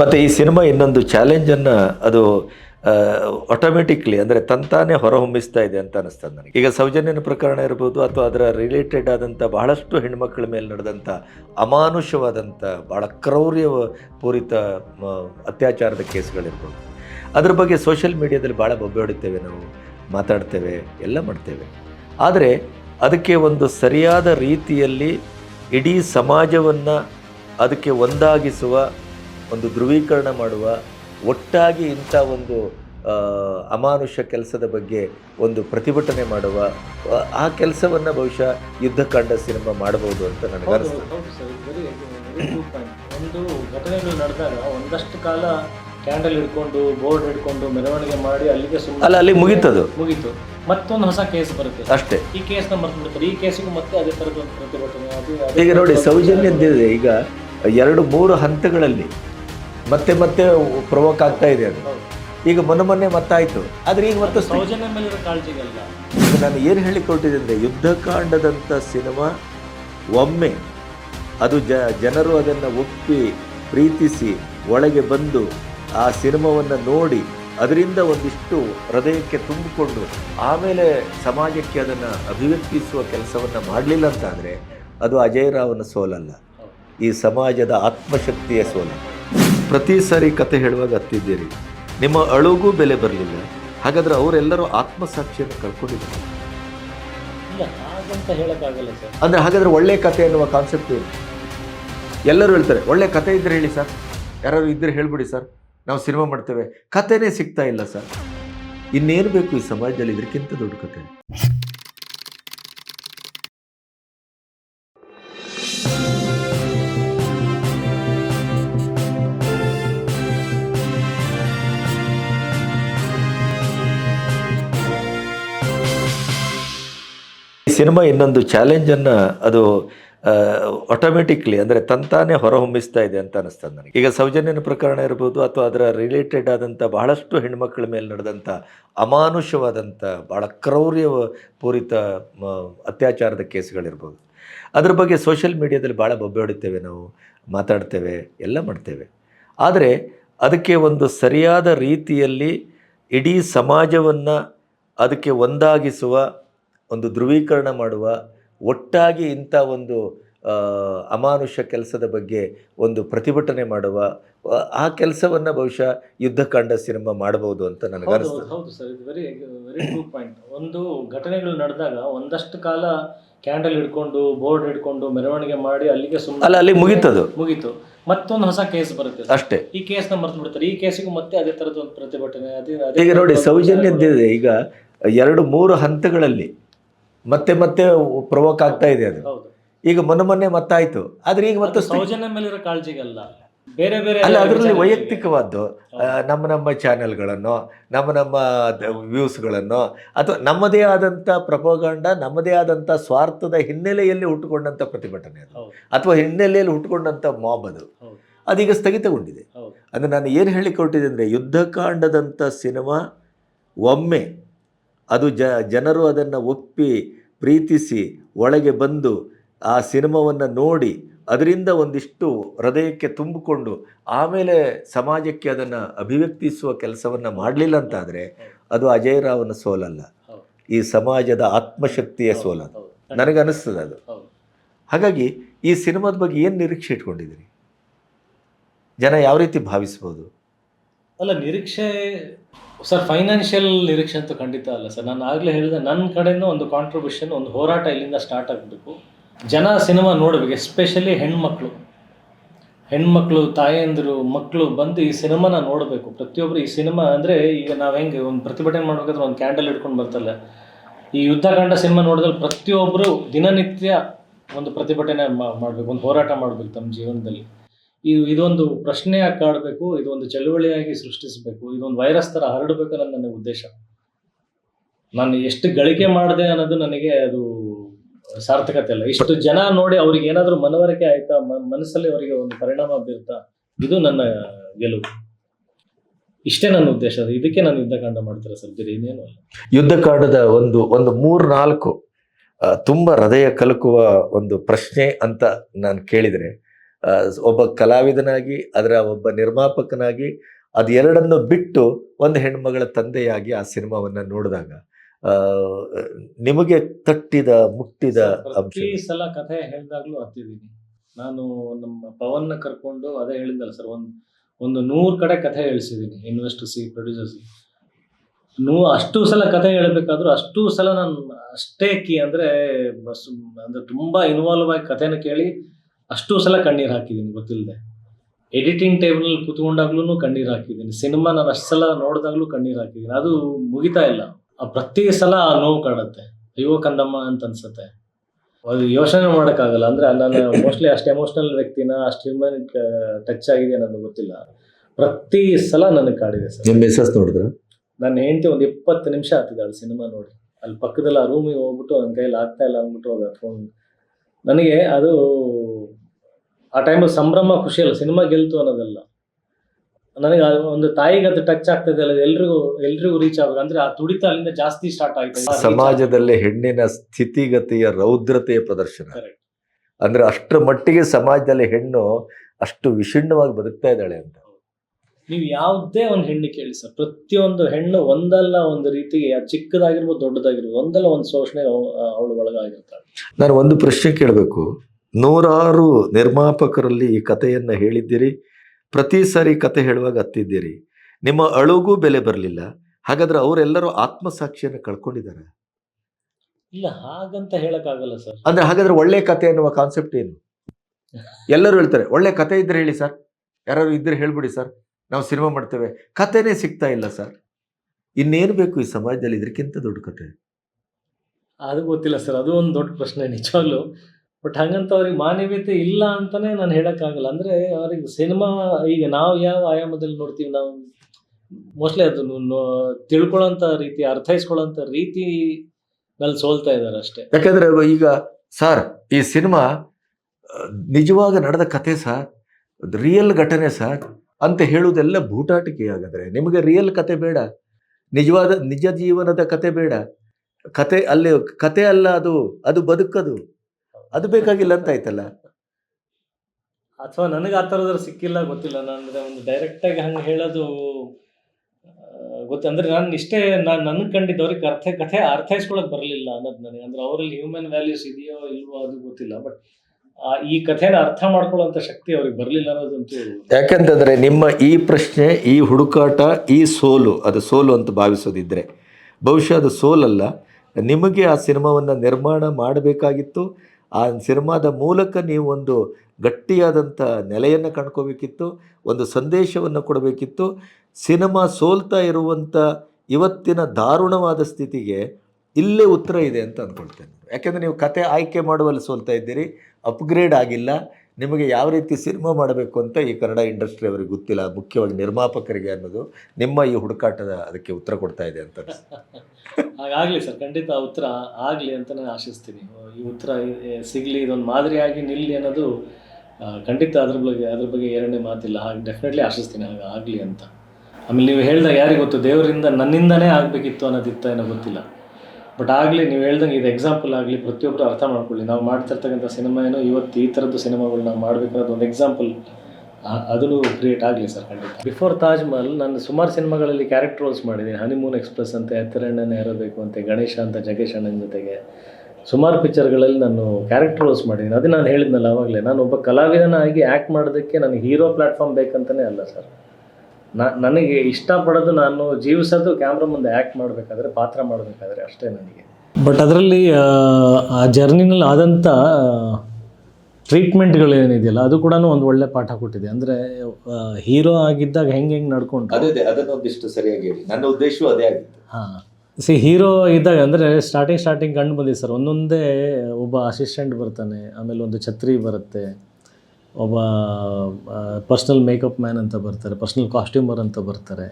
ಮತ್ತು ಈ ಸಿನಿಮಾ ಇನ್ನೊಂದು ಚಾಲೆಂಜನ್ನು ಅದು ಆಟೋಮೆಟಿಕ್ಲಿ ಅಂದರೆ ತಂತಾನೇ ಹೊರಹೊಮ್ಮಿಸ್ತಾ ಇದೆ ಅಂತ ಅನಿಸ್ತದೆ ನನಗೆ. ಈಗ ಸೌಜನ್ಯನ ಪ್ರಕರಣ ಇರ್ಬೋದು ಅಥವಾ ಅದರ ರಿಲೇಟೆಡ್ ಆದಂಥ ಬಹಳಷ್ಟು ಹೆಣ್ಮಕ್ಳ ಮೇಲೆ ನಡೆದಂಥ ಅಮಾನುಷವಾದಂಥ ಭಾಳ ಕ್ರೌರ್ಯ ಪೂರಿತ ಅತ್ಯಾಚಾರದ ಕೇಸ್ಗಳಿರ್ಬೋದು. ಅದ್ರ ಬಗ್ಗೆ ಸೋಷಿಯಲ್ ಮೀಡಿಯಾದಲ್ಲಿ ಭಾಳ ಬೊಬ್ಬೆ ಹೊಡಿತೇವೆ ನಾವು, ಮಾತಾಡ್ತೇವೆ, ಎಲ್ಲ ಮಾಡ್ತೇವೆ. ಆದರೆ ಅದಕ್ಕೆ ಒಂದು ಸರಿಯಾದ ರೀತಿಯಲ್ಲಿ ಇಡೀ ಸಮಾಜವನ್ನು ಅದಕ್ಕೆ ಒಂದಾಗಿಸುವ ಒಂದು ಧ್ರುವೀಕರಣ ಮಾಡುವ ಒಟ್ಟಾಗಿ ಇಂಥ ಒಂದು ಅಮಾನುಷ್ಯ ಅಮಾನುಷ ಕೆಲಸದ ಬಗ್ಗೆ ಒಂದು ಪ್ರತಿಭಟನೆ ಮಾಡುವ ಆ, ಕೆಲಸವನ್ನು ಬಹುಶಃ ಯುದ್ಧಕಾಂಡ ಸಿನಿಮಾ ಮಾಡಬಹುದು ಅಂತ ನನಗೆ ಒಂದು ಘಟನೆಗಳು ನಡೆದಾಗ ಒಂದಷ್ಟು ಕಾಲ ಕ್ಯಾಂಡಲ್ ಹಿಡ್ಕೊಂಡು ಬೋರ್ಡ್ ಹಿಡ್ಕೊಂಡು ಮೆರವಣಿಗೆ ಮಾಡಿ ಅಲ್ಲಿಗೆ ಅಲ್ಲ ಅಲ್ಲಿ ಮುಗೀತದು. ಮುಗೀತು. ಮತ್ತೊಂದು ಹೊಸ ಕೇಸ್ ಬರುತ್ತೆ. ಅಷ್ಟೇ. ಈ ಕೇಸ್ನ ಮರ್ತು ಈ ಕೇಸಿಗೂ ಮತ್ತೆ ಅದೇ ಥರದ ಒಂದು ಪ್ರತಿಭಟನೆ ಈಗ ನೋಡಿ ಸೌಜನ್ಯದ ಈಗ ಎರಡು ಮೂರು ಹಂತಗಳಲ್ಲಿ ಮತ್ತೆ ಮತ್ತೆ ಪ್ರವೋಕ್ ಆಗ್ತಾ ಇದೆ ಅದು. ಈಗ ಮೊನ್ನೆ ಮೊನ್ನೆ ಮತ್ತಾಯ್ತು. ಆದ್ರೆ ಈಗ ಮತ್ತೆ ನಾನು ಏನು ಹೇಳಿಕೊಟ್ಟಿದ್ದೆ ಅಂದರೆ ಯುದ್ಧಕಾಂಡದಂಥ ಸಿನಿಮಾ ಒಮ್ಮೆ ಅದು ಜ ಜನರು ಅದನ್ನು ಒಪ್ಪಿ ಪ್ರೀತಿಸಿ ಒಳಗೆ ಬಂದು ಆ ಸಿನಿಮಾವನ್ನು ನೋಡಿ ಅದರಿಂದ ಒಂದಿಷ್ಟು ಹೃದಯಕ್ಕೆ ತುಂಬಿಕೊಂಡು ಆಮೇಲೆ ಸಮಾಜಕ್ಕೆ ಅದನ್ನು ಅಭಿವ್ಯಕ್ತಿಸುವ ಕೆಲಸವನ್ನು ಮಾಡಲಿಲ್ಲ ಅಂತಂದರೆ ಅದು ಅಜಯ್ ರಾವ್ನ ಸೋಲಲ್ಲ. ಈ ಸಮಾಜದ ಆತ್ಮಶಕ್ತಿಯ ಸೋಲು. ಪ್ರತಿ ಸಾರಿ ಕತೆ ಹೇಳುವಾಗ ಹತ್ತಿದ್ದೀರಿ ನಿಮ್ಮ ಅಳುಗೂ ಬೆಲೆ ಬರಲಿಲ್ಲ. ಹಾಗಾದ್ರೆ ಅವರೆಲ್ಲರೂ ಆತ್ಮಸಾಕ್ಷಿಯನ್ನು ಕಳ್ಕೊಂಡಿದ್ದಾರೆ. ಇಲ್ಲ ಹಾಗಂತ ಹೇಳಕ್ಕಾಗಲ್ಲ ಸರ್. ಅಂದರೆ ಹಾಗಾದ್ರೆ ಒಳ್ಳೆ ಕತೆ ಎನ್ನುವ ಕಾನ್ಸೆಪ್ಟ್ ಏನು? ಎಲ್ಲರೂ ಹೇಳ್ತಾರೆ ಒಳ್ಳೆ ಕತೆ ಇದ್ರೆ ಹೇಳಿ ಸರ್. ಯಾರು ಇದ್ರೆ ಹೇಳ್ಬಿಡಿ ಸರ್. ನಾವು ಸಿನಿಮಾ ಮಾಡ್ತೇವೆ. ಕತೆನೇ ಸಿಗ್ತಾ ಇಲ್ಲ ಸರ್. ಇನ್ನೇನು ಬೇಕು ಈ ಸಮಾಜದಲ್ಲಿ? ಇದಕ್ಕಿಂತ ದೊಡ್ಡ ಕತೆ ಸಿನಿಮಾ ಇನ್ನೊಂದು ಚಾಲೆಂಜನ್ನು ಅದು ಆಟೋಮೆಟಿಕ್ಲಿ ಅಂದರೆ ತಂತಾನೇ ಹೊರಹೊಮ್ಮಿಸ್ತಾ ಇದೆ ಅಂತ ಅನಿಸ್ತದೆ ನನಗೆ. ಈಗ ಸೌಜನ್ಯನ ಪ್ರಕರಣ ಇರ್ಬೋದು ಅಥವಾ ಅದರ ರಿಲೇಟೆಡ್ ಆದಂಥ ಬಹಳಷ್ಟು ಹೆಣ್ಮಕ್ಳ ಮೇಲೆ ನಡೆದಂಥ ಅಮಾನುಷವಾದಂಥ ಭಾಳ ಕ್ರೌರ್ಯ ಪೂರಿತ ಅತ್ಯಾಚಾರದ ಕೇಸ್ಗಳಿರ್ಬೋದು. ಅದ್ರ ಬಗ್ಗೆ ಸೋಷಿಯಲ್ ಮೀಡಿಯಾದಲ್ಲಿ ಭಾಳ ಬೊಬ್ಬೆ ಹೊಡಿತೇವೆ ನಾವು, ಮಾತಾಡ್ತೇವೆ, ಎಲ್ಲ ಮಾಡ್ತೇವೆ. ಆದರೆ ಅದಕ್ಕೆ ಒಂದು ಸರಿಯಾದ ರೀತಿಯಲ್ಲಿ ಇಡೀ ಸಮಾಜವನ್ನು ಅದಕ್ಕೆ ಒಂದಾಗಿಸುವ ಒಂದು ಧ್ರುವೀಕರಣ ಮಾಡುವ ಒಟ್ಟಾಗಿ ಇಂಥ ಒಂದು ಅಮಾನುಷ್ಯ ಅಮಾನುಷ ಕೆಲಸದ ಬಗ್ಗೆ ಒಂದು ಪ್ರತಿಭಟನೆ ಮಾಡುವ ಆ, ಕೆಲಸವನ್ನು ಬಹುಶಃ ಯುದ್ಧಕಾಂಡ ಸಿನಿಮಾ ಮಾಡಬಹುದು ಅಂತ ನನಗೆ ಹೌದು ಅನಿಸ್ತದೆ. ಹೌದು ಸರ್ ಇದು ವೆರಿ ವೆರಿ ಗುಡ್ ಪಾಯಿಂಟ್ ಒಂದು ಘಟನೆಗಳು ನಡೆದಾಗ ಒಂದಷ್ಟು ಕಾಲ ಕ್ಯಾಂಡಲ್ ಹಿಡ್ಕೊಂಡು ಬೋರ್ಡ್ ಹಿಡ್ಕೊಂಡು ಮೆರವಣಿಗೆ ಮಾಡಿ ಅಲ್ಲಿಗೆ ಸುಮ್ಮನೆ ಅಲ್ಲ ಅಲ್ಲಿ ಮುಗೀತದು. ಮುಗೀತು. ಮತ್ತೊಂದು ಹೊಸ ಕೇಸ್ ಬರುತ್ತೆ ಅಷ್ಟೇ. ಈ ಕೇಸ್ನ ಮರ್ತು ಬಿಡ್ತಾರೆ. ಈ ಕೇಸಿಗೂ ಮತ್ತೆ ಅದೇ ಥರದ ಒಂದು ಪ್ರತಿಭಟನೆ ಅದೇ ಈಗ ನೋಡಿ ಸೌಜನ್ಯದ್ದಿದೆ ಈಗ ಎರಡು ಮೂರು ಹಂತಗಳಲ್ಲಿ ಮತ್ತೆ ಮತ್ತೆ ಪ್ರವೋಕ್ ಆಗ್ತಾ ಇದೆ ಅದು. ಈಗ ಮೊನ್ನೆ ಮೊನ್ನೆ ಮತ್ತಾಯ್ತು. ಆದ್ರೆ ಈಗ ಮತ್ತೆ ಅದು ಸೌಜನ್ಯ ಮೇಲಿರೋ ಕಾಳಜಿಗಲ್ಲ. ಬೇರೆ ಬೇರೆ ಅಲ್ಲ ಅದರಲ್ಲಿ. ವೈಯಕ್ತಿಕವಾದ್ದು. ನಮ್ಮ ನಮ್ಮ ಚಾನೆಲ್ಗಳನ್ನು ನಮ್ಮ ನಮ್ಮ ವ್ಯೂಸ್ಗಳನ್ನು ಅಥವಾ ನಮ್ಮದೇ ಆದಂಥ ಪ್ರಪೋಗಂಡ ನಮ್ಮದೇ ಆದಂಥ ಸ್ವಾರ್ಥದ ಹಿನ್ನೆಲೆಯಲ್ಲಿ ಹುಟ್ಟುಕೊಂಡಂಥ ಪ್ರತಿಭಟನೆ ಅದು. ಅಥವಾ ಹಿನ್ನೆಲೆಯಲ್ಲಿ ಹುಟ್ಟುಕೊಂಡಂಥ ಮಾಬ್ ಅದು. ಅದೀಗ ಸ್ಥಗಿತಗೊಂಡಿದೆ. ಅಂದರೆ ನಾನು ಏನು ಹೇಳಿಕೊಟ್ಟಿದ್ದೆ ಅಂದರೆ ಯುದ್ಧಕಾಂಡದಂಥ ಸಿನಿಮಾ ಒಮ್ಮೆ ಅದು ಜ ಜನರು ಅದನ್ನು ಒಪ್ಪಿ ಪ್ರೀತಿಸಿ ಒಳಗೆ ಬಂದು ಆ ಸಿನಿಮಾವನ್ನು ನೋಡಿ ಅದರಿಂದ ಒಂದಿಷ್ಟು ಹೃದಯಕ್ಕೆ ತುಂಬಿಕೊಂಡು ಆಮೇಲೆ ಸಮಾಜಕ್ಕೆ ಅದನ್ನು ಅಭಿವ್ಯಕ್ತಿಸುವ ಕೆಲಸವನ್ನು ಮಾಡಲಿಲ್ಲ ಅಂತಾದರೆ ಅದು ಅಜಯ್ ರಾವ್ನ ಸೋಲಲ್ಲ ಈ ಸಮಾಜದ ಆತ್ಮಶಕ್ತಿಯ ಸೋಲ ನನಗನ್ನಿಸ್ತದೆ ಅದು. ಹಾಗಾಗಿ ಈ ಸಿನಿಮಾದ ಬಗ್ಗೆ ಏನು ನಿರೀಕ್ಷೆ ಇಟ್ಕೊಂಡಿದ್ದೀರಿ? ಜನ ಯಾವ ರೀತಿ ಭಾವಿಸ್ಬೋದು? ಅಲ್ಲ, ನಿರೀಕ್ಷೆ ಸರ್ ಫೈನಾನ್ಷಿಯಲ್ ನಿರೀಕ್ಷೆ ಅಂತೂ ಖಂಡಿತ ಅಲ್ಲ ಸರ್ ನಾನು ಆಗಲೇ ಹೇಳಿದೆ ನನ್ನ ಕಡೆಯಿಂದ ಒಂದು ಕಾಂಟ್ರಿಬ್ಯೂಷನ್ ಒಂದು ಹೋರಾಟ ಇಲ್ಲಿಂದ ಸ್ಟಾರ್ಟ್ ಆಗಬೇಕು. ಜನ ಸಿನಿಮಾ ನೋಡಬೇಕು ಎಸ್ಪೆಷಲಿ ಹೆಣ್ಮಕ್ಳು. ಹೆಣ್ಮಕ್ಳು, ತಾಯಂದಿರು ಮಕ್ಕಳು ಬಂದು ಈ ಸಿನಿಮಾನ ನೋಡಬೇಕು. ಪ್ರತಿಯೊಬ್ಬರು ಈ ಸಿನಿಮಾ ಅಂದರೆ ಈಗ ನಾವು ಹೆಂಗೆ ಒಂದು ಪ್ರತಿಭಟನೆ ಮಾಡ್ಬೇಕಾದ್ರೆ ಒಂದು ಕ್ಯಾಂಡಲ್ ಇಟ್ಕೊಂಡು ಬರ್ತಲ್ಲ ಈ ಯುದ್ಧಕಾಂಡ ಸಿನಿಮಾ ನೋಡಿದ್ರೆ ಪ್ರತಿಯೊಬ್ಬರು ದಿನನಿತ್ಯ ಒಂದು ಪ್ರತಿಭಟನೆ ಮಾಡಬೇಕು, ಒಂದು ಹೋರಾಟ ಮಾಡಬೇಕು ತಮ್ಮ ಜೀವನದಲ್ಲಿ. ಇದು ಇದೊಂದು ಪ್ರಶ್ನೆಯಾಗಿ ಕಾಡಬೇಕು, ಇದೊಂದು ಚಳುವಳಿಯಾಗಿ ಸೃಷ್ಟಿಸಬೇಕು, ಇದೊಂದು ವೈರಸ್ ಥರ ಹರಡಬೇಕು ಅನ್ನೋದು ನನ್ನ ಉದ್ದೇಶ. ನಾನು ಎಷ್ಟು ಗಳಿಕೆ ಮಾಡಿದೆ ಅನ್ನೋದು ನನಗೆ ಅದು ಸಾರ್ಥಕತೆ ಅಲ್ಲ. ಇಷ್ಟು ಜನ ನೋಡಿ ಅವ್ರಿಗೆ ಏನಾದರೂ ಮನವರಿಕೆ ಆಯ್ತಾ ಮನಸ್ಸಲ್ಲಿ ಅವರಿಗೆ ಒಂದು ಪರಿಣಾಮ ಬೀರ್ತಾ, ಇದು ನನ್ನ ಗೆಲುವು. ಇಷ್ಟೇ ನನ್ನ ಉದ್ದೇಶ. ಅದು ಇದಕ್ಕೆ ನಾನು ಯುದ್ಧಕಾಂಡ ಮಾಡ್ತಾರೆ ಸರ್ ಬೇರೆ ಇನ್ನೇನು ಅಲ್ಲ. ಯುದ್ಧಕಾಂಡದ ಒಂದು ಒಂದು ಮೂರು ನಾಲ್ಕು ತುಂಬ ಹೃದಯ ಕಲಕುವ ಒಂದು ಪ್ರಶ್ನೆ ಅಂತ ನಾನು ಕೇಳಿದರೆ ಒಬ್ಬ ಕಲಾವಿದನಾಗಿ ಅದರ ಒಬ್ಬ ನಿರ್ಮಾಪಕನಾಗಿ ಅದೆರಡನ್ನು ಬಿಟ್ಟು ಒಂದು ಹೆಣ್ಮಗಳ ತಂದೆಯಾಗಿ ಆ ಸಿನಿಮಾವನ್ನು ನೋಡಿದಾಗ ನಿಮಗೆ ತಟ್ಟಿದ ಮುಟ್ಟಿದ ಪ್ರತಿ ಸಲ ಕಥೆ ಹೇಳಿದಾಗ್ಲೂ ಹತ್ತಿದ್ದೀನಿ ನಾನು ನಮ್ಮ ಪವನ್ನ ಕರ್ಕೊಂಡು ಅದೇ ಹೇಳಿದ್ದಲ್ಲ ಸರ್ ಒಂದು ಒಂದು ನೂರು ಕಡೆ ಕಥೆ ಹೇಳಿಸಿದ್ದೀನಿ ಇನ್ವೆಸ್ಟರ್ಸಿ ಪ್ರೊಡ್ಯೂಸರ್ಸ್. ನೂ ಅಷ್ಟು ಸಲ ಕಥೆ ಹೇಳಬೇಕಾದ್ರೂ ಅಷ್ಟು ಸಲ ನಾನು ಅಷ್ಟೇ ಕಿ ಅಂದ್ರೆ ಬಸ್ ಅಂದ್ರೆ ತುಂಬಾ ಇನ್ವಾಲ್ವ್ ಆಗಿ ಕಥೆನ ಕೇಳಿ ಅಷ್ಟು ಸಲ ಕಣ್ಣೀರು ಹಾಕಿದ್ದೀನಿ ಗೊತ್ತಿಲ್ಲದೆ ಎಡಿಟಿಂಗ್ ಟೇಬಲ್ ಕೂತ್ಕೊಂಡಾಗ್ಲೂ ಕಣ್ಣೀರು ಹಾಕಿದ್ದೀನಿ. ಸಿನಿಮಾ ನಾನು ಅಷ್ಟು ಸಲ ನೋಡಿದಾಗ್ಲೂ ಕಣ್ಣೀರು ಹಾಕಿದ್ದೀನಿ. ಅದು ಮುಗಿತಾ ಇಲ್ಲ. ಆ ಪ್ರತಿ ಸಲ ಆ ನೋವು ಕಾಡುತ್ತೆ ಅಯ್ಯೋ ಕಂದಮ್ಮ ಅಂತ ಅನ್ಸುತ್ತೆ. ಅದು ಯೋಚನೆ ಮಾಡೋಕ್ಕಾಗಲ್ಲ. ಅಂದ್ರೆ ನಾನು ಮೋಸ್ಟ್ಲಿ ಅಷ್ಟು ಎಮೋಷನಲ್ ವ್ಯಕ್ತಿನ ಅಷ್ಟು ಹ್ಯೂಮನ್ ಟಚ್ ಆಗಿದೆ ನನಗೆ ಗೊತ್ತಿಲ್ಲ. ಪ್ರತಿ ಸಲ ನನಗೆ ಕಾಡಿದೆ ಸರ್. ನಿಮ್ಮ ನಾನು ನನ್ನ ಹೆಂಡತಿ ಒಂದು ಇಪ್ಪತ್ತು ನಿಮಿಷ ಹತ್ತಿದ್ದಾಳೆ ಸಿನಿಮಾ ನೋಡಿ. ಅಲ್ಲಿ ಪಕ್ಕದಲ್ಲಿ ಆ ರೂಮಿಗೆ ಹೋಗ್ಬಿಟ್ಟು ನನ್ನ ಕೈಯಲ್ಲಿ ಆಗ್ತಾ ಇಲ್ಲ ಅಂದ್ಬಿಟ್ಟು ಅದು ಹತ್ಕೊಂಡು ನನಗೆ ಅದು ಆ ಟೈಮಲ್ಲಿ ಸಂಭ್ರಮ ಖುಷಿ ಅಲ್ಲ ಸಿನಿಮಾ ಗೆಲ್ತು ಅನ್ನೋದಲ್ಲ. ನನಗೆ ಒಂದು ತಾಯಿಗೆ ಅದು ಟಚ್ ಆಗ್ತದೆ ಅಲ್ಲ ಎಲ್ರಿಗೂ ಎಲ್ರಿಗೂ ರೀಚ್ ಆಗ್ಬೇಕು. ಅಂದ್ರೆ ಆ ತುಡಿತ ಅಲ್ಲಿಂದ ಜಾಸ್ತಿ ಸ್ಟಾರ್ಟ್ ಆಯ್ತು. ಸಮಾಜದಲ್ಲಿ ಹೆಣ್ಣಿನ ಸ್ಥಿತಿಗತಿಯ ರೌದ್ರತೆಯ ಪ್ರದರ್ಶನ. ಅಂದ್ರೆ ಅಷ್ಟರ ಮಟ್ಟಿಗೆ ಸಮಾಜದಲ್ಲಿ ಹೆಣ್ಣು ಅಷ್ಟು ವಿಷಿಣ್ಣವಾಗಿ ಬದುಕ್ತಾ ಇದ್ದಾಳೆ ಅಂತ. ನೀವು ಯಾವುದೇ ಒಂದು ಹೆಣ್ಣು ಕೇಳಿ ಸರ್ ಪ್ರತಿಯೊಂದು ಹೆಣ್ಣು ಒಂದಲ್ಲ ಒಂದು ರೀತಿಗೆ ಚಿಕ್ಕದಾಗಿರ್ಬೋದು ದೊಡ್ಡದಾಗಿರ್ಬೋದು ಒಂದಲ್ಲ ಒಂದು ಶೋಷಣೆ ಅವಳು ಒಳಗಾಗಿರ್ತಾಳೆ. ನಾನು ಒಂದು ಪ್ರಶ್ನೆ ಕೇಳಬೇಕು. ನೂರಾರು ನಿರ್ಮಾಪಕರಲ್ಲಿ ಈ ಕಥೆಯನ್ನು ಹೇಳಿದ್ದೀರಿ. ಪ್ರತಿ ಸಾರಿ ಕತೆ ಹೇಳುವಾಗ ಹತ್ತಿದ್ದೀರಿ ನಿಮ್ಮ ಅಳುಗೂ ಬೆಲೆ ಬರಲಿಲ್ಲ. ಹಾಗಾದ್ರೆ ಅವರೆಲ್ಲರೂ ಆತ್ಮಸಾಕ್ಷಿಯನ್ನು ಕಳ್ಕೊಂಡಿದ್ದಾರೆ? ಇಲ್ಲ ಹಾಗಂತ ಹೇಳಕ್ಕಾಗಲ್ಲ ಸರ್. ಅಂದ್ರೆ ಹಾಗಾದ್ರೆ ಒಳ್ಳೆ ಕತೆ ಅನ್ನುವ ಕಾನ್ಸೆಪ್ಟ್ ಏನು? ಎಲ್ಲರೂ ಹೇಳ್ತಾರೆ ಒಳ್ಳೆ ಕತೆ ಇದ್ರೆ ಹೇಳಿ ಸರ್. ಯಾರು ಇದ್ರೆ ಹೇಳ್ಬಿಡಿ ಸರ್. ನಾವು ಸಿನಿಮಾ ಮಾಡ್ತೇವೆ. ಕತೆನೇ ಸಿಗ್ತಾ ಇಲ್ಲ ಸರ್. ಇನ್ನೇನು ಬೇಕು ಈ ಸಮಾಜದಲ್ಲಿ? ಇದಕ್ಕಿಂತ ದೊಡ್ಡ ಕತೆ ಅದು ಗೊತ್ತಿಲ್ಲ ಸರ್. ಅದು ಒಂದು ದೊಡ್ಡ ಪ್ರಶ್ನೆ ನಿಜವಾಗ್ಲು. ಬಟ್ ಹಂಗಂತ ಅವ್ರಿಗೆ ಮಾನವೀಯತೆ ಇಲ್ಲ ಅಂತಾನೆ ನಾನು ಹೇಳೋಕ್ಕಾಗಲ್ಲ. ಅಂದ್ರೆ ಅವ್ರಿಗೆ ಸಿನಿಮಾ, ಈಗ ನಾವು ಯಾವ ಆಯಾಮದಲ್ಲಿ ನೋಡ್ತೀವಿ, ನಾವು ಮೋಸ್ಟ್ಲಿ ಅದು ನೋ- ತಿಳ್ಕೊಳ್ಳೋಂಥ ರೀತಿ, ಅರ್ಥೈಸ್ಕೊಳ್ಳೋಂಥ ರೀತಿ ನಲ್ಲಿ ಸೋಲ್ತಾ ಇದ್ದಾರೆ ಅಷ್ಟೇ. ಯಾಕಂದ್ರೆ ಈಗ, ಸರ್, ಈ ಸಿನಿಮಾ ನಿಜವಾಗ ನಡೆದ ಕತೆ ಸರ್ ರಿಯಲ್ ಘಟನೆ ಸರ್ ಅಂತ ಹೇಳುವುದೆಲ್ಲ ಬೂಟಾಟಿಕೆ ಹಾಗಾದ್ರೆ. ನಿಮಗೆ ರಿಯಲ್ ಕತೆ ಬೇಡ. ನಿಜವಾದ, ನಿಜ ಜೀವನದ ಕತೆ ಬೇಡ. ಕತೆ ಅಲ್ಲಿ, ಕತೆ ಅಲ್ಲ ಅದು ಅದು ಬದುಕದು. ಅದು ಬೇಕಾಗಿಲ್ಲ ಅಂತ ಆಯ್ತಲ್ಲ? ಅಥವಾ ನನಗೆ ಆ ಥರದ್ರ ಸಿಕ್ಕಿಲ್ಲ ಗೊತ್ತಿಲ್ಲ. ನಾನು ಅಂದರೆ ಒಂದು ಡೈರೆಕ್ಟ್ ಆಗಿ ಹಂಗೆ ಹೇಳೋದು ಗೊತ್ತ ಅಂದ್ರೆ ನಾನು ಇಷ್ಟೇ ನಾನು ನನಗೆ ಕಂಡಿದ್ದವ್ರಿಗೆ ಅರ್ಥ ಕಥೆ ಅರ್ಥೈಸ್ಕೊಳಕ್ ಬರಲಿಲ್ಲ ಅನ್ನೋದು ನನಗೆ. ಅಂದ್ರೆ ಅವರಲ್ಲಿ ಹ್ಯೂಮನ್ ವ್ಯಾಲ್ಯೂಸ್ ಇದೆಯೋ ಇಲ್ವೋ ಅದು ಗೊತ್ತಿಲ್ಲ. ಬಟ್ ಈ ಕಥೆನ ಅರ್ಥ ಮಾಡ್ಕೊಳ್ಳೋಂಥ ಶಕ್ತಿ ಅವ್ರಿಗೆ ಬರಲಿಲ್ಲ ಅನ್ನೋದಂತೂ ಯಾಕಂತಂದ್ರೆ ನಿಮ್ಮ ಈ ಪ್ರಶ್ನೆ ಈ ಹುಡುಕಾಟ ಈ ಸೋಲು ಅದು ಸೋಲು ಅಂತ ಭಾವಿಸೋದಿದ್ರೆ ಬಹುಶಃ ಅದು ಸೋಲಲ್ಲ. ನಿಮಗೆ ಆ ಸಿನಿಮಾವನ್ನು ನಿರ್ಮಾಣ ಮಾಡಬೇಕಾಗಿತ್ತು. ಆ ಸಿನಿಮಾದ ಮೂಲಕ ನೀವು ಒಂದು ಗಟ್ಟಿಯಾದಂಥ ನೆಲೆಯನ್ನು ಕಂಡ್ಕೋಬೇಕಿತ್ತು, ಒಂದು ಸಂದೇಶವನ್ನು ಕೊಡಬೇಕಿತ್ತು. ಸಿನಿಮಾ ಸೋಲ್ತಾ ಇರುವಂಥ ಇವತ್ತಿನ ದಾರುಣವಾದ ಸ್ಥಿತಿಗೆ ಇಲ್ಲೇ ಉತ್ತರ ಇದೆ ಅಂತ ಅಂದ್ಕೊಳ್ತೇನೆ. ಯಾಕೆಂದರೆ ನೀವು ಕತೆ ಆಯ್ಕೆ ಮಾಡುವಲ್ಲಿ ಸೋಲ್ತಾ ಇದ್ದೀರಿ, ಅಪ್ಗ್ರೇಡ್ ಆಗಿಲ್ಲ. ನಿಮಗೆ ಯಾವ ರೀತಿ ಸಿನಿಮಾ ಮಾಡಬೇಕು ಅಂತ ಈ ಕನ್ನಡ ಇಂಡಸ್ಟ್ರಿ ಅವರಿಗೆ ಗೊತ್ತಿಲ್ಲ. ಮುಖ್ಯವಾಗಿ ನಿರ್ಮಾಪಕರಿಗೆ ಅನ್ನೋದು ನಿಮ್ಮ ಈ ಹುಡುಕಾಟದ ಅದಕ್ಕೆ ಉತ್ತರ ಕೊಡ್ತಾ ಇದೆ ಅಂತ ಹಾಗಾಗಲಿ ಸರ್, ಖಂಡಿತ ಉತ್ತರ ಆಗಲಿ ಅಂತ ನಾನು ಆಶಿಸ್ತೀನಿ. ಈ ಉತ್ತರ ಸಿಗಲಿ ಸಿಗ್ಲಿ, ಇದೊಂದು ಮಾದರಿಯಾಗಿ ನಿಲ್ಲಿ ಅನ್ನೋದು ಖಂಡಿತ ಅದ್ರ ಬಗ್ಗೆ ಅದ್ರ ಬಗ್ಗೆ ಎರಡನೇ ಮಾತಿಲ್ಲ. ಹಾಗೆ ಡೆಫಿನೆಟ್ಲಿ ಆಶಿಸ್ತೀನಿ, ಹಾಗೆ ಆಗಲಿ ಅಂತ. ಆಮೇಲೆ ನೀವು ಹೇಳಿದಾಗ ಯಾರಿಗೆ ಗೊತ್ತು? ದೇವರಿಂದ ನನ್ನಿಂದನೇ ಆಗಬೇಕಿತ್ತು ಅನ್ನೋದಿತ್ತ ಏನೋ ಗೊತ್ತಿಲ್ಲ. ಬಟ್ ಆಗಲಿ, ನೀವು ಹೇಳ್ದಂಗೆ ಇದು ಎಕ್ಸಾಂಪಲ್ ಆಗಲಿ ಪ್ರತಿಯೊಬ್ಬರು ಅರ್ಥ ಮಾಡ್ಕೊಳ್ಳಿ. ನಾವು ಮಾಡ್ತಿರ್ತಕ್ಕಂಥ ಸಿನಿಮಾ ಏನೋ ಇವತ್ತು ಈ ಥರದ್ದು ಸಿನಿಮಾಗಳು ನಾವು ಮಾಡಬೇಕಾದ ಒಂದು ಎಕ್ಸಾಂಪಲ್ ಅದನ್ನು ಕ್ರಿಯೇಟ್ ಆಗಲಿ ಸರ್, ಖಂಡಿತ. ಬಿಫೋರ್ ತಾಜ್ ಮಹಲ್ ನಾನು ಸುಮಾರು ಸಿನಿಮಾಗಳಲ್ಲಿ ಕ್ಯಾರೆಕ್ಟರ್ ರೋಲ್ಸ್ ಮಾಡಿದ್ದೀನಿ. ಹನಿಮೂನ್ ಎಕ್ಸ್ಪ್ರೆಸ್ ಅಂತ, ಎತ್ತರಣ್ಣನೇ ಇರಬೇಕು ಅಂತ, ಗಣೇಶ ಅಂತ, ಜಗೇಶ್ ಅಣ್ಣನ ಜೊತೆಗೆ. ಸುಮಾರು ಪಿಕ್ಚರ್ಗಳಲ್ಲಿ ನಾನು ಕ್ಯಾರೆಕ್ಟರ್ ರೋಲ್ಸ್ ಮಾಡಿದ್ದೀನಿ. ಅದು ನಾನು ಹೇಳಿದ್ನಲ್ಲ ಆವಾಗಲೇ ನಾನು ಒಬ್ಬ ಕಲಾವಿದನಾಗಿ ಆ್ಯಕ್ಟ್ ಮಾಡೋದಕ್ಕೆ ನನಗೆ ಹೀರೋ ಪ್ಲ್ಯಾಟ್ಫಾರ್ಮ್ ಬೇಕಂತಲೇ ಅಲ್ಲ ಸರ್. ನಾ ನನಗೆ ಇಷ್ಟಪಡೋದು ನಾನು ಜೀವಿಸೋದು ಕ್ಯಾಮ್ರಾ ಮುಂದೆ ಆ್ಯಕ್ಟ್ ಮಾಡಬೇಕಾದ್ರೆ ಪಾತ್ರ ಮಾಡಬೇಕಾದ್ರೆ ಅಷ್ಟೇ ನನಗೆ. ಬಟ್ ಅದರಲ್ಲಿ ಆ ಜರ್ನಿನಲ್ಲಿ ಆದಂಥ ಟ್ರೀಟ್ಮೆಂಟ್ಗಳೇನಿದೆಯಲ್ಲ ಅದು ಕೂಡ ಒಂದು ಒಳ್ಳೆ ಪಾಠ ಕೊಟ್ಟಿದೆ. ಅಂದರೆ ಹೀರೋ ಆಗಿದ್ದಾಗ ಹೆಂಗೆ ಹೆಂಗೆ ನಡ್ಕೊಂಡು ಅದೇ ಅದೇ ಅದನ್ನೊಂದಿಷ್ಟು ಸರಿಯಾಗಿ ಹೇಳಿ. ನನ್ನ ಉದ್ದೇಶವೂ ಅದೇ ಆಗಿತ್ತು. ಹಾಂ. ಸಿ ಹೀರೋ ಇದ್ದಾಗ ಅಂದರೆ ಸ್ಟಾರ್ಟಿಂಗ್ ಸ್ಟಾರ್ಟಿಂಗ್ ಕಂಡು ಬಂದಿದೆ ಸರ್. ಒಂದೊಂದೇ ಒಬ್ಬ ಅಸಿಸ್ಟೆಂಟ್ ಬರ್ತಾನೆ ಆಮೇಲೆ ಒಂದು ಛತ್ರಿ ಬರುತ್ತೆ. ಒಬ್ಬ ಪರ್ಸ್ನಲ್ ಮೇಕಪ್ ಮ್ಯಾನ್ ಅಂತ ಬರ್ತಾರೆ ಪರ್ಸ್ನಲ್ ಕಾಸ್ಟ್ಯೂಮರ್ ಅಂತ ಬರ್ತಾರೆ.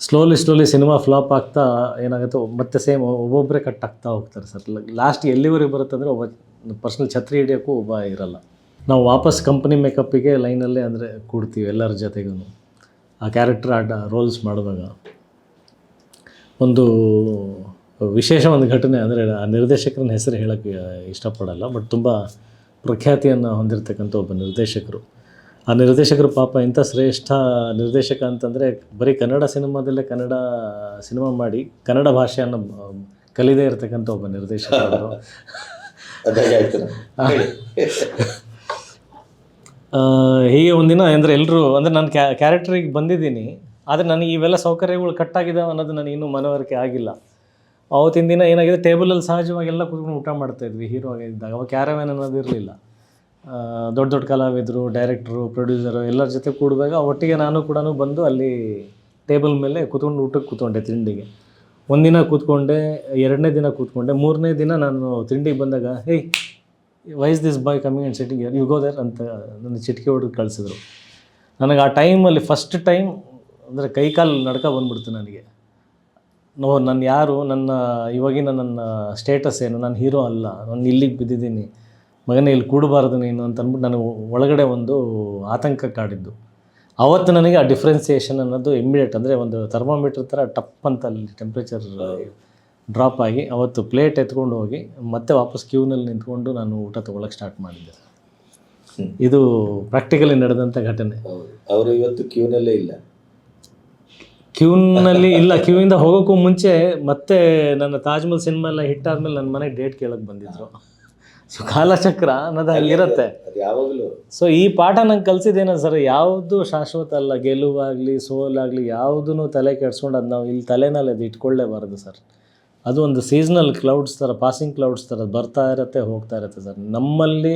ಸ್ಲೋಲಿ ಸ್ಲೋಲಿ ಸಿನಿಮಾ ಫ್ಲಾಪ್ ಆಗ್ತಾ ಏನಾಗುತ್ತೆ, ಮತ್ತೆ ಸೇಮ್ ಒಬ್ಬೊಬ್ಬರೇ ಕಟ್ ಆಗ್ತಾ ಹೋಗ್ತಾರೆ ಸರ್ ಲಾಸ್ಟ್ ಎಲ್ಲಿವರೆಗೆ ಬರುತ್ತೆ ಅಂದರೆ ಒಬ್ಬ ಪರ್ಸ್ನಲ್ ಛತ್ರಿ ಹಿಡಿಯೋಕ್ಕೂ ಒಬ್ಬ ಇರಲ್ಲ. ನಾವು ವಾಪಸ್ ಕಂಪ್ನಿ ಮೇಕಪ್ಪಿಗೆ ಲೈನಲ್ಲೇ ಅಂದರೆ ಕೂಡ್ತೀವಿ ಎಲ್ಲರ ಜೊತೆಗೂ ಆ ಕ್ಯಾರೆಕ್ಟರ್ ಆಟ ರೋಲ್ಸ್ ಮಾಡಿದಾಗ ಒಂದು ವಿಶೇಷ ಒಂದು ಘಟನೆ ಅಂದರೆ ಆ ನಿರ್ದೇಶಕರನ್ನ ಹೆಸರು ಹೇಳೋಕ್ಕೆ ಇಷ್ಟಪಡಲ್ಲ ಬಟ್ ತುಂಬ ಪ್ರಖ್ಯಾತಿಯನ್ನು ಹೊಂದಿರತಕ್ಕಂಥ ಒಬ್ಬ ನಿರ್ದೇಶಕರು. ಆ ನಿರ್ದೇಶಕರು ಪಾಪ ಇಂಥ ಶ್ರೇಷ್ಠ ನಿರ್ದೇಶಕ ಅಂತಂದರೆ ಬರೀ ಕನ್ನಡ ಸಿನಿಮಾದಲ್ಲೇ ಕನ್ನಡ ಸಿನಿಮಾ ಮಾಡಿ ಕನ್ನಡ ಭಾಷೆಯನ್ನು ಕಲಿದೇ ಇರತಕ್ಕಂಥ ಒಬ್ಬ ನಿರ್ದೇಶಕರು ಹೀಗೆ ಒಂದಿನ ಅಂದರೆ ಎಲ್ಲರೂ ಅಂದರೆ ನಾನು ಕ್ಯಾರೆಕ್ಟರಿಗೆ ಕ್ಯಾರೆಕ್ಟ್ರಿಗೆ ಬಂದಿದ್ದೀನಿ. ಆದರೆ ನನಗೆ ಇವೆಲ್ಲ ಸೌಕರ್ಯಗಳು ಕಟ್ಟಾಗಿದ್ದಾವೆ ಅನ್ನೋದು ನನಗೆ ಇನ್ನೂ ಮನವರಿಕೆ ಆಗಿಲ್ಲ. ಅವತ್ತಿನ ದಿನ ಏನಾಗಿದೆ ಟೇಬಲಲ್ಲಿ ಸಹಜವಾಗಿ ಎಲ್ಲ ಕೂತ್ಕೊಂಡು ಊಟ ಮಾಡ್ತಾಯಿದ್ವಿ ಹೀರೋ ಆಗಿದ್ದಾಗ ಅವಾಗ ಕ್ಯಾರವ್ಯಾನ್ ಅನ್ನೋದು ಇರಲಿಲ್ಲ. ದೊಡ್ಡ ದೊಡ್ಡ ಕಲಾವಿದರು ಡೈರೆಕ್ಟ್ರು ಪ್ರೊಡ್ಯೂಸರು ಎಲ್ಲರ ಜೊತೆ ಕೂಡುವಾಗ ಒಟ್ಟಿಗೆ ನಾನು ಕೂಡ ಬಂದು ಅಲ್ಲಿ ಟೇಬಲ್ ಮೇಲೆ ಕೂತ್ಕೊಂಡು ಊಟಕ್ಕೆ ಕೂತ್ಕೊಂಡೆ ತಿಂಡಿಗೆ. ಒಂದಿನ ಕೂತ್ಕೊಂಡೆ, ಎರಡನೇ ದಿನ ಕೂತ್ಕೊಂಡೆ, ಮೂರನೇ ದಿನ ನಾನು ತಿಂಡಿಗೆ ಬಂದಾಗ hey why's this boy coming and sitting you go ಅಂತ ನನ್ನ ಚಿಟಿಕೆ ಹೊಡೆದು ಕಳಿಸಿದ್ರು. ನನಗೆ ಆ ಟೈಮಲ್ಲಿ ಫಸ್ಟ್ ಟೈಮ್ ಅಂದರೆ ಕೈಕಾಲು ನಡ್ಕ ಬಂದ್ಬಿಡ್ತು ನನಗೆ. ನೋ ನಾನು ಯಾರು ನನ್ನ ಇವಾಗಿನ ನನ್ನ ಸ್ಟೇಟಸ್ ಏನು? ನಾನು ಹೀರೋ ಅಲ್ಲ. ನಾನು ಇಲ್ಲಿಗೆ ಬಿದ್ದಿದ್ದೀನಿ. ಮಗನೇ ಇಲ್ಲಿ ಕೂಡಬಾರ್ದು ನೀನು ಅಂತ ಅಂದ್ಬಿಟ್ಟು ನನಗೆ ಒಳಗಡೆ ಒಂದು ಆತಂಕ ಕಾಡಿದ್ದು. ಅವತ್ತು ನನಗೆ ಆ ಡಿಫ್ರೆನ್ಸಿಯೇಷನ್ ಅನ್ನೋದು ಇಮ್ಮಿಡಿಯೇಟ್ ಅಂದರೆ ಒಂದು ಥರ್ಮೋಮೀಟ್ರ್ ಥರ ಟಪ್ ಅಂತ ಅಲ್ಲಿ ಟೆಂಪ್ರೇಚರ್ ಡ್ರಾಪ್ ಆಗಿ ಅವತ್ತು ಪ್ಲೇಟ್ ಎತ್ಕೊಂಡು ಹೋಗಿ ಮತ್ತೆ ವಾಪಸ್ ಕ್ಯೂನಲ್ಲಿ ನಿಂತ್ಕೊಂಡು ನಾನು ಊಟ ತೊಗೊಳಕ್ಕೆ ಸ್ಟಾರ್ಟ್ ಮಾಡಿದ್ದೆ. ಇದು ಪ್ರಾಕ್ಟಿಕಲಿ ನಡೆದಂಥ ಘಟನೆ. ಅವರು ಇವತ್ತು ಕ್ಯೂನಲ್ಲೇ ಇಲ್ಲ. ಕ್ಯೂನಲ್ಲಿ ಇಲ್ಲ ಕ್ಯೂಯಿಂದ ಹೋಗೋಕ್ಕೂ ಮುಂಚೆ ಮತ್ತೆ ನನ್ನ ತಾಜ್ಮಹಲ್ ಸಿನಿಮಾ ಎಲ್ಲ ಹಿಟ್ ಆದ್ಮೇಲೆ ನನ್ನ ಮನೆಗೆ ಡೇಟ್ ಕೇಳಕ್ಕೆ ಬಂದಿದ್ರು. ಸೊ ಕಾಲಚಕ್ರ ಅನ್ನೋದು ಹಂಗಿರುತ್ತೆ. ಯಾವಾಗಲೂ. ಸೊ ಈ ಪಾಠ ನಂಗೆ ಕಲಿಸಿದ್ದೇನ ಸರ್ ಯಾವುದು ಶಾಶ್ವತ ಅಲ್ಲ ಗೆಲುವಾಗಲಿ ಸೋಲಾಗಲಿ ಯಾವುದೂ ತಲೆ ಕೆಡ್ಸ್ಕೊಂಡು ಅದು ನಾವು ಇಲ್ಲಿ ತಲೆನಲ್ಲಿ ಅದು ಇಟ್ಕೊಳ್ಳೇಬಾರದು ಸರ್. ಅದು ಒಂದು ಸೀಸ್ನಲ್ ಕ್ಲೌಡ್ಸ್ ಥರ ಪಾಸಿಂಗ್ ಕ್ಲೌಡ್ಸ್ ಥರ ಬರ್ತಾ ಇರುತ್ತೆ ಹೋಗ್ತಾ ಇರುತ್ತೆ ಸರ್. ನಮ್ಮಲ್ಲಿ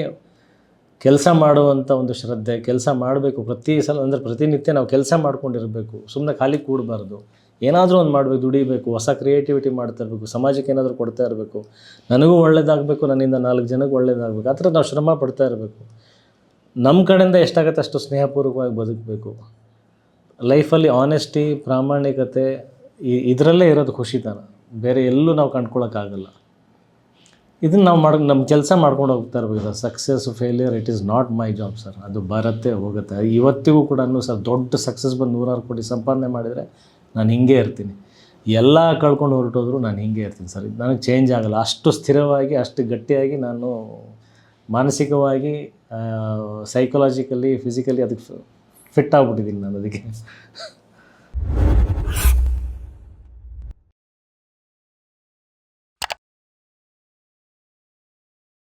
ಕೆಲಸ ಮಾಡುವಂಥ ಒಂದು ಶ್ರದ್ಧೆ, ಕೆಲಸ ಮಾಡಬೇಕು ಪ್ರತಿ ಸಲ, ಅಂದರೆ ಪ್ರತಿನಿತ್ಯ ನಾವು ಕೆಲಸ ಮಾಡ್ಕೊಂಡಿರಬೇಕು ಸುಮ್ಮನೆ ಖಾಲಿ ಕೂಡಬಾರ್ದು. ಏನಾದರೂ ಒಂದು ಮಾಡಬೇಕು, ದುಡಿಬೇಕು, ಹೊಸ ಕ್ರಿಯೇಟಿವಿಟಿ ಮಾಡ್ತಾ ಇರಬೇಕು ಸಮಾಜಕ್ಕೆ ಏನಾದರೂ ಕೊಡ್ತಾ ಇರಬೇಕು. ನನಗೂ ಒಳ್ಳೇದಾಗಬೇಕು, ನನ್ನಿಂದ ನಾಲ್ಕು ಜನಕ್ಕೆ ಒಳ್ಳೇದಾಗಬೇಕು, ಆ ಥರ ನಾವು ಶ್ರಮ ಪಡ್ತಾ ಇರಬೇಕು. ನಮ್ಮ ಕಡೆಯಿಂದ ಎಷ್ಟಾಗತ್ತೆ ಅಷ್ಟು ಸ್ನೇಹಪೂರ್ವಕವಾಗಿ ಬದುಕಬೇಕು. ಲೈಫಲ್ಲಿ ಆನೆಸ್ಟಿ ಪ್ರಾಮಾಣಿಕತೆ ಇದರಲ್ಲೇ ಇರೋದು ಖುಷಿತನ ಬೇರೆ ಎಲ್ಲೂ ನಾವು ಕಂಡ್ಕೊಳ್ಳೋಕ್ಕಾಗಲ್ಲ ಇದನ್ನು ನಾವು ಮಾಡಿ ನಮ್ಮ ಕೆಲಸ ಮಾಡ್ಕೊಂಡು ಹೋಗ್ತಾ ಇರ್ಬೇಕು sir. Success failure it is not my job sir ಅದು ಬರುತ್ತೆ, ಹೋಗುತ್ತೆ. ಇವತ್ತಿಗೂ ಕೂಡ ಸರ್, ದೊಡ್ಡ ಸಕ್ಸಸ್ ಬಂದು ನೂರಾರು ಕೋಟಿ ಸಂಪಾದನೆ ಮಾಡಿದರೆ ನಾನು ಹಿಂಗೆ ಇರ್ತೀನಿ. ಎಲ್ಲ ಕಳ್ಕೊಂಡು ಹೊರಟೋದ್ರು ನಾನು ಹಿಂಗೆ ಇರ್ತೀನಿ ಸರ್ ನನಗೆ ಚೇಂಜ್ ಆಗಲ್ಲ. ಅಷ್ಟು ಸ್ಥಿರವಾಗಿ, ಅಷ್ಟು ಗಟ್ಟಿಯಾಗಿ ನಾನು ಮಾನಸಿಕವಾಗಿ ಸೈಕಲಾಜಿಕಲಿ ಫಿಸಿಕಲಿ ಅದಕ್ಕೆ ಫಿಟ್ ಆಗಿಬಿಟ್ಟಿದ್ದೀನಿ ನಾನು ಅದಕ್ಕೆ.